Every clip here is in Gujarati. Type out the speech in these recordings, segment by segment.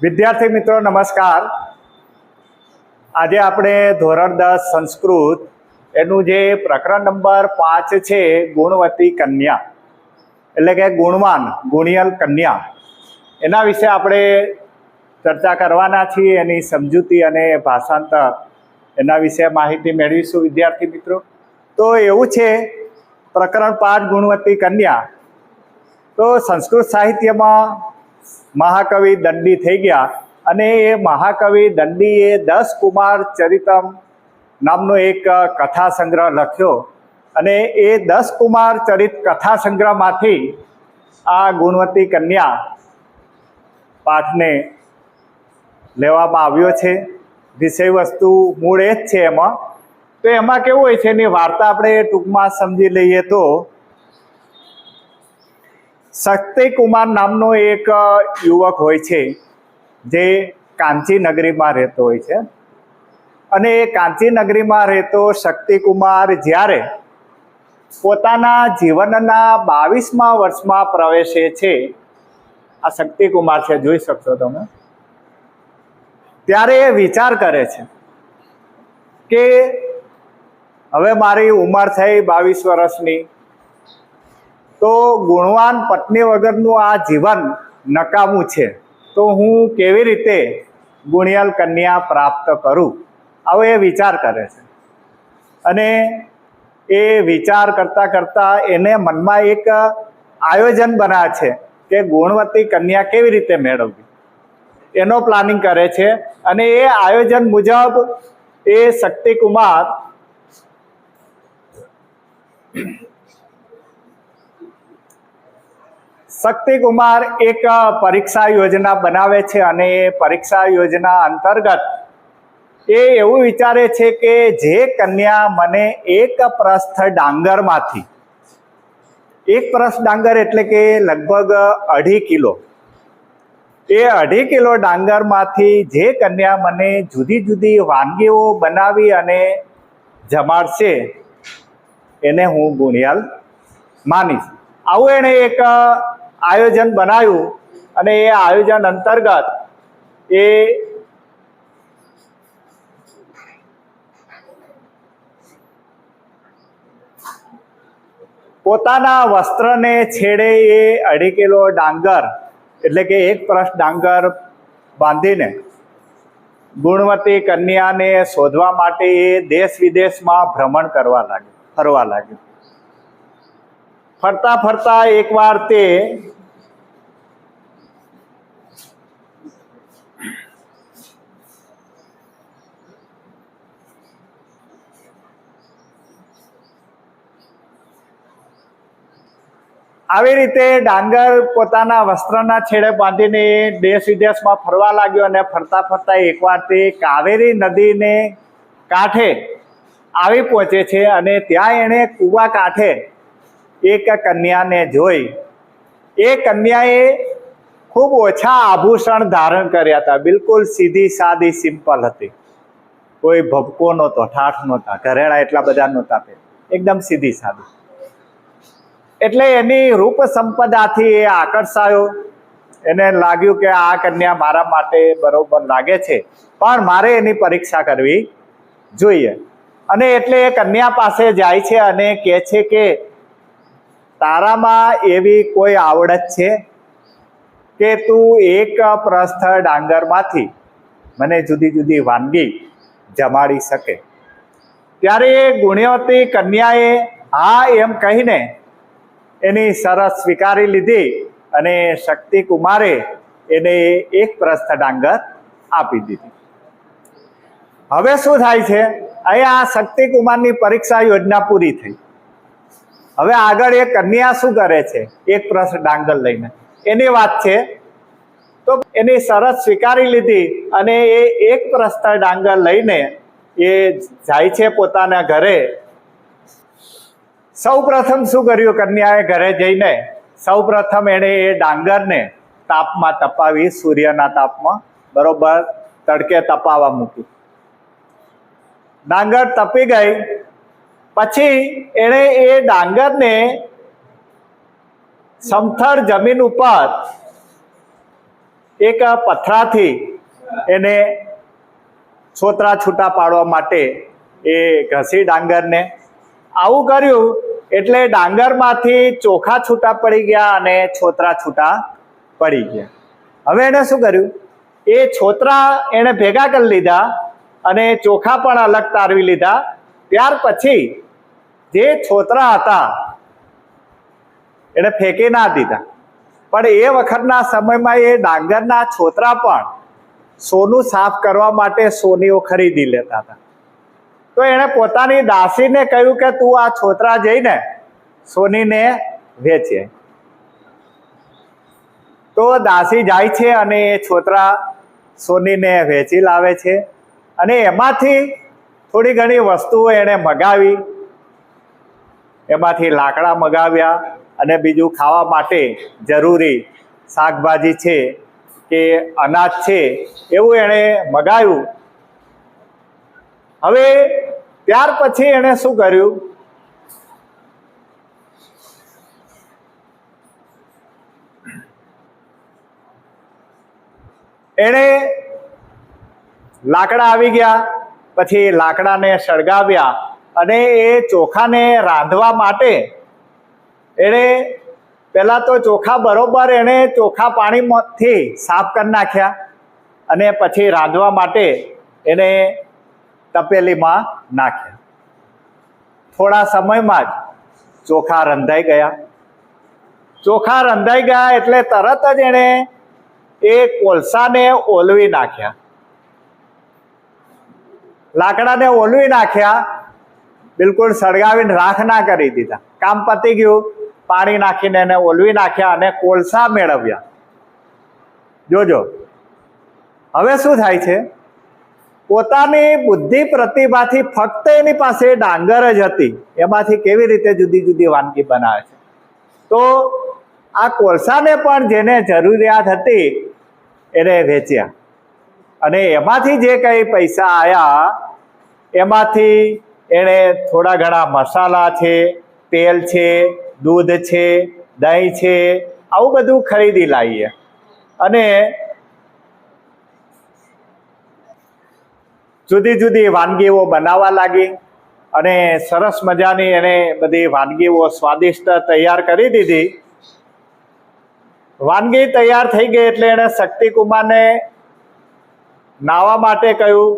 વિદ્યાર્થી મિત્રો નમસ્કાર. આજે આપણે ધોરણ દસ સંસ્કૃત એનું જે પ્રકરણ નંબર પાંચ છે, ગુણવતી કન્યા. એટલે કે ગુણવાન, ગુણિયલ કન્યા. એના વિશે આપણે ચર્ચા કરવાના છીએ, એની સમજૂતી અને ભાષાંતર. એના વિશે માહિતી મેળવીશું, વિદ્યાર્થી મિત્રો. તો એવું છે, પ્રકરણ પાંચ, ગુણવતી કન્યા. તો સંસ્કૃત સાહિત્યમાં મહાકવિ દંડી થઈ ગયા. અને એ મહાકવિ દંડીએ દસ કુમાર ચરિતમ નામનો એક કથા સંગ્રહ લખ્યો. અને એ દસ કુમાર ચરિત કથા સંગ્રહમાંથી આ ગુણવતી કન્યા પાઠને લેવામાં આવ્યો છે. વિષય વસ્તુ મૂળ એ જ છે એમાં. તો એમાં કેવું હોય છે, એની વાર્તા આપણે ટૂંકમાં સમજી લઈએ તો. શક્તિકુમાર નામનો એક યુવક હોય છે, જે કાંચી નગરીમાં રહેતો હોય છે. અને એ કાંચી નગરીમાં રહેતો શક્તિકુમાર જ્યારે પોતાના જીવનના બાવીસમા વર્ષમાં પ્રવેશે છે, આ શક્તિકુમાર છે, જોઈ શકશો તમે. ત્યારે એ વિચાર કરે છે કે હવે મારી ઉંમર થઈ બાવીસ વર્ષની, તો ગુણવાન પત્ની વગરનું આ જીવન નકામું છે. તો હું કેવી રીતે ગુણિયલ કન્યા પ્રાપ્ત કરું? આવો એ વિચાર કરે છે. અને એ વિચાર કરતાં કરતાં એને મનમાં એક આયોજન બનાવે છે કે ગુણવત્તી કન્યા કેવી રીતે મેળવવી. એનો પ્લાનિંગ કરે છે અને એ આયોજન મુજબ એ શક્તિકુમાર શક્તિકુમાર એક પરીક્ષા યોજના બનાવે છે અને એ પરીક્ષા યોજના અંતર્ગત એ એવું વિચારે છે કે જે કન્યા મને એક પ્રસ્થ ડાંગરમાંથી, એક પ્રસ્થ ડાંગર એટલે કે લગભગ અઢી કિલો, એ અઢી કિલો ડાંગરમાંથી જે કન્યા મને જુદી જુદી વાનગીઓ બનાવી અને જમાડશે, એને હું ગુણિયાલ માનીશ. આવું એણે એક આયોજન બનાવ્યું અને એ આયોજન અંતર્ગત એ પોતાના વસ્ત્રને છેડે એ અઢી ડાંગર, એટલે કે એક પ્રશ ડાંગર બાંધીને ગુણવતી કન્યાને શોધવા માટે એ દેશ વિદેશમાં ભ્રમણ કરવા લાગ્યો, ફરવા લાગ્યો. ફરતા ફરતા એકવાર તે આવી રીતે ડાંગર પોતાના વસ્ત્રના છેડે બાંધીને દેશ વિદેશમાં ફરવા લાગ્યો અને ફરતા ફરતા એકવાર તે કાવેરી નદીને કાંઠે આવી પહોંચે છે અને ત્યાં એણે કૂવા કાંઠે એક કન્યાને જોઈ. એ કન્યાએ ખૂબ ઓછા આભૂષણ ધારણ કર્યા હતા. બિલકુલ સીધી સાદી સિમ્પલ હતી. કોઈ ભપકો નહોતો, ઠાઠ નહોતા, ઘરેણા એટલા બધા નહોતા પહેર્યા. એકદમ સીધી સાદી. એટલે એની રૂપ સંપદાથી એ આકર્ષાયો. એને લાગ્યું કે આ કન્યા મારા માટે બરોબર લાગે છે. પણ મારે એની પરીક્ષા કરવી જોઈએ. અને એટલે એ કન્યા પાસે જાય છે અને કહે છે કે, તારામાં એવી કોઈ આવડત છે કે તું એક પ્રસ્થ ડાંગરમાંથી મને જુદી જુદી વાનગી જમાડી શકે? ત્યારે એ ગુણવતી કન્યાએ હા એમ કહીને એની શરત સ્વીકારી લીધી અને શક્તિ કુમારે એને એક પ્રસ્થ ડાંગર આપી દીધી. હવે શું થાય છે? અહીંયા શક્તિ કુમારની પરીક્ષા યોજના પૂરી થઈ. હવે આગળ એ કન્યા શું કરે છે? એક પ્રશ્ન ડાંગર લઈને. એની વાત છે, તો એની શરત સ્વીકારી લીધી અને એ એક પ્રસ્થ ડાંગર લઈને એ જાય છે પોતાના ઘરે સૌ પ્રથમ શું કર્યું? કન્યાએ ઘરે જઈને સૌ પ્રથમ એણે એ ડાંગરને તાપમાં તપાવી, સૂર્યના તાપમાં. બરોબર? તડકે તપાવા મૂકી. ડાંગર તપી ગઈ. પછી એણે એ ડાંગરને સમથળ જમીન ઉપર એક પથરાથી એને છોતરા છૂટા પાડવા માટે એ ઘસી ડાંગરને. આવું કર્યું. એટલે ડાંગરમાંથી ચોખા છૂટા પડી ગયા અને છોતરા છૂટા પડી ગયા. હવે એણે શું કર્યું? એ છોતરા એણે ભેગા કરી લીધા અને ચોખા પણ અલગ તારવી લીધા. ત્યાર પછી જે છોતરા હતા, એને ફેંકી ના દીધા. પણ એ વખતના સમયમાં એ ડાંગરના છોતરા પણ સોનું સાફ કરવા માટે સોનીઓ ખરીદી લેતા હતા. તો એણે પોતાની દાસીને કહ્યું કે તું આ છોતરા જઈને સોનીને વેચે. તો દાસી જાય છે અને એ છોતરા સોનીને વેચી લાવે છે અને એમાંથી થોડી ઘણી વસ્તુઓ એણે મગાવી. એમાંથી લાકડા મગાવ્યા અને બીજું ખાવા માટે જરૂરી શાકભાજી છે કે અનાજ છે એવું એણે મગાવ્યું હવે ત્યાર પછી એણે શું કર્યું? એણે લાકડા આવી ગયા, પછી લાકડાને સળગાવ્યા અને એ ચોખાને રાંધવા માટે એણે પહેલાં તો ચોખા બરોબર એણે ચોખા પાણીમાંથી સાફ કરી નાખ્યા અને પછી રાંધવા માટે એને તપેલીમાં નાખ્યા થોડા સમયમાં જ ચોખા રંધાઈ ગયા. ચોખા રંધાઈ ગયા એટલે તરત જ એણે એ કોલસાને ઓલવી નાખ્યા. લાકડાને ઓલવી નાખ્યા. બિલકુલ સળગાવીને રાખ ના કરી દીધા. કામ પતી ગયું. પાણી નાખીને એને ઓલવી નાખ્યા અને કોલસા મેળવ્યા. જોજો. હવે શું થાય છે? પોતાની બુદ્ધિ પ્રતિભાથી ફક્ત એની પાસે ડાંગર જ હતી. એમાંથી કેવી રીતે જુદી જુદી વાનગી બનાવે છે? તો આ કોલસાને પણ જેને જરૂરિયાત હતી, એને વેચ્યા. અને એમાંથી જે કંઈ પૈસા આવ્યા એમાંથી એણે થોડા ઘણા મસાલા છે, તેલ છે, દૂધ છે, દહીં છે, આવું બધું ખરીદી લાવીએ. અને જુદી જુદી વાનગીઓ બનાવવા લાગી અને સરસ મજાની એને બધી વાનગીઓ સ્વાદિષ્ટ તૈયાર કરી દીધી. વાનગી તૈયાર થઈ ગઈ એટલે એણે શક્તિકુમારને નાહવા માટે કહ્યું.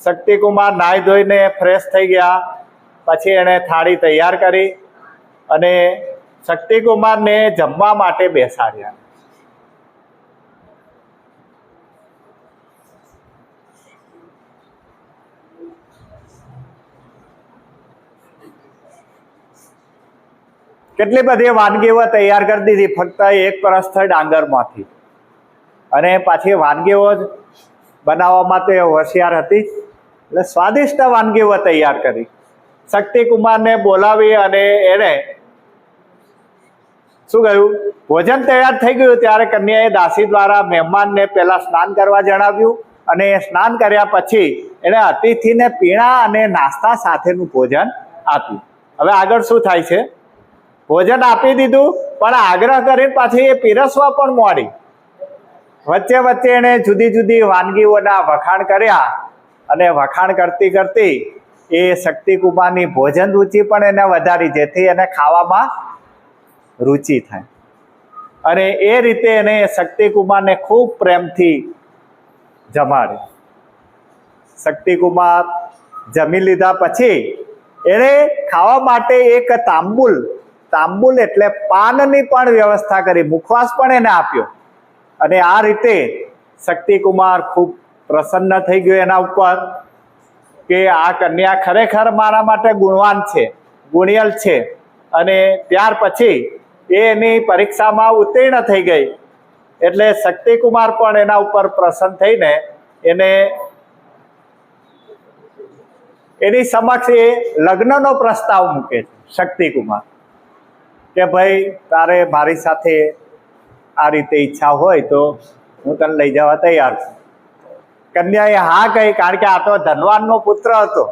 શક્તિકુમાર નાહી ધોઈને ફ્રેશ થઈ ગયા. પછી એણે થાળી તૈયાર કરી અને શક્તિકુમારને જમવા માટે બેસાડ્યા. કેટલી બધી વાનગીઓ તૈયાર કરી દીધી? ફક્ત એક પરસ્થ ડાંગરમાંથી. અને પાછી વાનગીઓ જ બનાવવામાં તો એ હોશિયાર હતી. એટલે સ્વાદિષ્ટ વાનગીઓ તૈયાર કરી. શક્તિકુમારને બોલાવી અને એણે શું કહ્યું? ભોજન તૈયાર થઈ ગયું ત્યારે કન્યાએ દાસી દ્વારા મહેમાનને પહેલાં સ્નાન કરવા જણાવ્યું અને એ સ્નાન કર્યા પછી એણે અતિથિને પીણા અને નાસ્તા સાથેનું ભોજન આપ્યું. હવે આગળ શું થાય છે? ભોજન આપી દીધું, પણ આગ્રહ કરીને પાછી એ પીરસવા પણ મોડી. વચ્ચે વચ્ચે એણે જુદી જુદી વાનગીઓના વખાણ કર્યા અને વખાણ કરતી કરતી એ શક્તિકુમારની ભોજન રુચિ પણ એને વધારી, જેથી એને ખાવામાં રુચિ થાય. અને એ રીતે એને શક્તિકુમારને ખૂબ પ્રેમથી જમાડ્યો. શક્તિકુમાર જમી લીધા પછી એણે ખાવા માટે એક તાંબુલ તાંબુલ એટલે પાનની પણ વ્યવસ્થા કરી, મુખવાસ પણ એને આપ્યો. અને આ રીતે શક્તિકુમાર ખૂબ પ્રસન્ન થઈ ગયો એના ઉપર કે આ કન્યા ખરેખર મારા માટે ગુણવાન છે, ગુણિયલ છે. અને ત્યાર પછી એ એની પરીક્ષામાં ઉત્તીર્ણ થઈ ગઈ. એટલે શક્તિકુમાર પણ એના ઉપર પ્રસન્ન થઈને એને એની સમક્ષ એ લગ્નનો પ્રસ્તાવ મૂકે છે, શક્તિકુમાર. કે ભાઈ, તારે મારી સાથે આ રીતે ઈચ્છા હોય તો હું તને લઈ જવા તૈયાર છું. કન્યાએ હા કહી, કારણ કે આ તો ધનવાનનો પુત્ર હતો,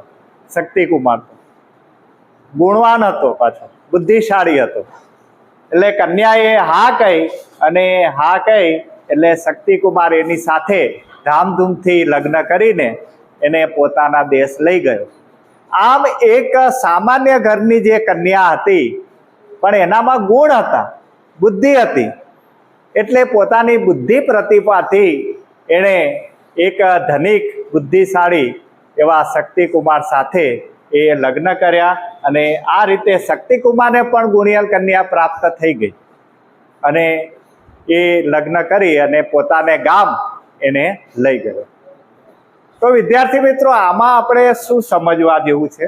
શક્તિકુમાર ગુણવાન હતો પાછો, બુદ્ધિશાળી હતો. એટલે કન્યાએ હા કહી અને હા કહી એટલે શક્તિકુમાર એની સાથે ધામધૂમથી લગ્ન કરીને એને પોતાના દેશ લઈ ગયો. આમ એક સામાન્ય ઘરની જે કન્યા હતી પણ એનામાં ગુણ હતા. બુદ્ધિ હતી. એટલે પોતાની બુદ્ધિ પ્રતિભાથી એણે એક ધનિક બુદ્ધિશાળી એવા શક્તિકુમાર સાથે એ લગ્ન કર્યા અને આ રીતે શક્તિકુમારને પણ ગુણિયલ કન્યા પ્રાપ્ત થઈ ગઈ. અને એ લગ્ન કરી અને પોતાને ગામ એને લઈ ગયો. તો વિદ્યાર્થી મિત્રો, આમાં આપણે શું સમજવા જેવું છે?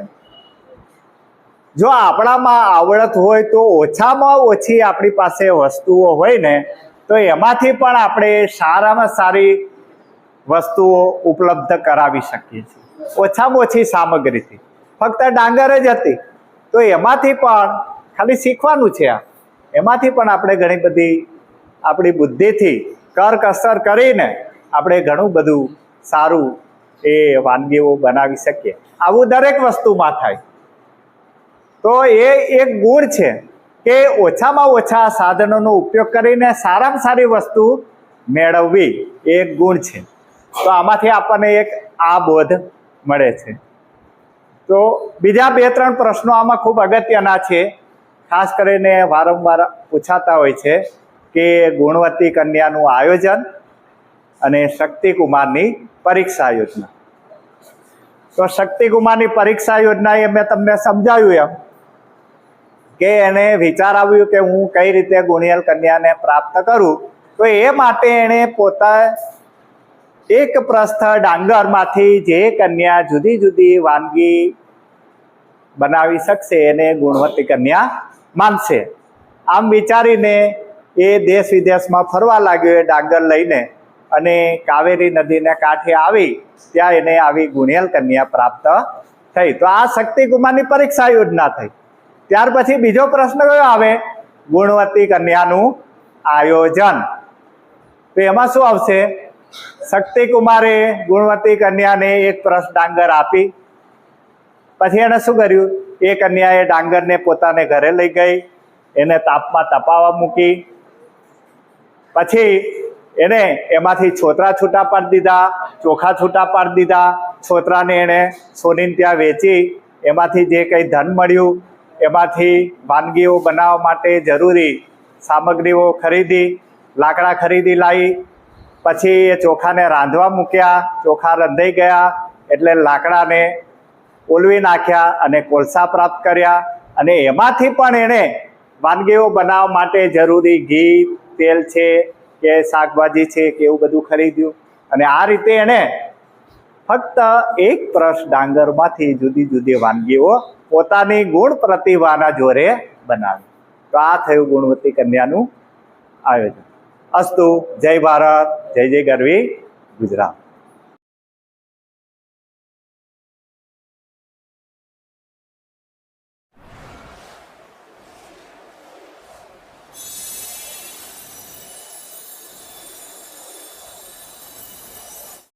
જો આપણામાં આવડત હોય તો ઓછામાં ઓછી આપણી પાસે વસ્તુઓ હોય ને, તો એમાંથી પણ આપણે સારામાં સારી વસ્તુઓ ઉપલબ્ધ કરાવી શકીએ છીએ. ઓછામાં ઓછી સામગ્રીથી. ફક્ત ડાંગર જ હતી. તો એમાંથી પણ ખાલી શીખવાનું છે આ. એમાંથી પણ આપણે ઘણી બધી આપણી બુદ્ધિથી કરકસર કરીને આપણે ઘણું બધું સારું એ વાનગીઓ બનાવી શકીએ. આવું દરેક વસ્તુમાં થાય. તો એ એક ગુણ છે કે ઓછામાં ઓછા સાધનોનો ઉપયોગ કરીને સારામાં સારી વસ્તુ મેળવવી એ એક ગુણ છે. તો આમાંથી આપણને એક આ બોધ મળે છે. તો બીજા બે ત્રણ પ્રશ્નો આમાં ખૂબ અગત્યના છે. ખાસ કરીને વારંવાર પૂછાતા હોય છે કે ગુણવતી કન્યાનું આયોજન અને શક્તિકુમારની પરીક્ષા યોજના. તો શક્તિકુમારની પરીક્ષા યોજના એ મેં તમને સમજાવ્યું એમ. કે એને વિચાર આવ્યું કે હું કઈ રીતે ગુણિયલ કન્યાને પ્રાપ્ત કરું, તો એ માટે એણે પોતા એક પ્રસ્થ ડાંગરમાંથી જે કન્યા જુદી જુદી વાનગી બનાવી શકશે, એને ગુણવતી કન્યા માનશે. આમ વિચારીને એ દેશ વિદેશમાં ફરવા લાગ્યો, એ ડાંગર લઈને અને કાવેરી નદીને કાંઠે આવી, ત્યાં એને આવી ગુણિયલ કન્યા પ્રાપ્ત થઈ. તો આ શક્તિકુમારની પરીક્ષા યોજના થઈ. ત્યાર પછી બીજો પ્રશ્ન કયો આવે? ગુણવતી કન્યાનું આયોજન. તો એમાં શું આવશે? શક્તિકુમારે ગુણવતી કન્યાને એક પ્રશ્ન ડાંગર આપી. પછી એણે શું કર્યું? એ કન્યાએ ડાંગરને પોતાને ઘરે લઈ ગઈ. એને તાપમાં તપાવવા મૂકી. પછી એને એમાંથી છોતરા છૂટા પાડી દીધા, ચોખા છૂટા પાડી દીધા. છોતરાને એણે સોનીને ત્યાં વેચી. એમાંથી જે કંઈ ધન મળ્યું એમાંથી વાનગીઓ બનાવવા માટે જરૂરી સામગ્રીઓ ખરીદી, લાકડા ખરીદી લાવી પછી એ ચોખાને રાંધવા મૂક્યા, ચોખા રંધાઈ ગયા, એટલે લાકડાને ઓલવી નાખ્યા અને કોલસા પ્રાપ્ત કર્યા. અને એમાંથી પણ એણે વાનગીઓ બનાવવા માટે જરૂરી ઘી, તેલ છે કે શાકભાજી છે કે એવું બધું ખરીદ્યું. અને આ રીતે એણે ફક્ત એક પ્રશ ડાંગરમાંથી જુદી જુદી વાનગીઓ પોતાની ગુણ પ્રતિભાના જોરે બનાવી. તો આ થયું ગુણવતી કન્યાનું આયોજન. અસ્તુ, જય ભારત, જય જય ગરવી, ગુજરાત.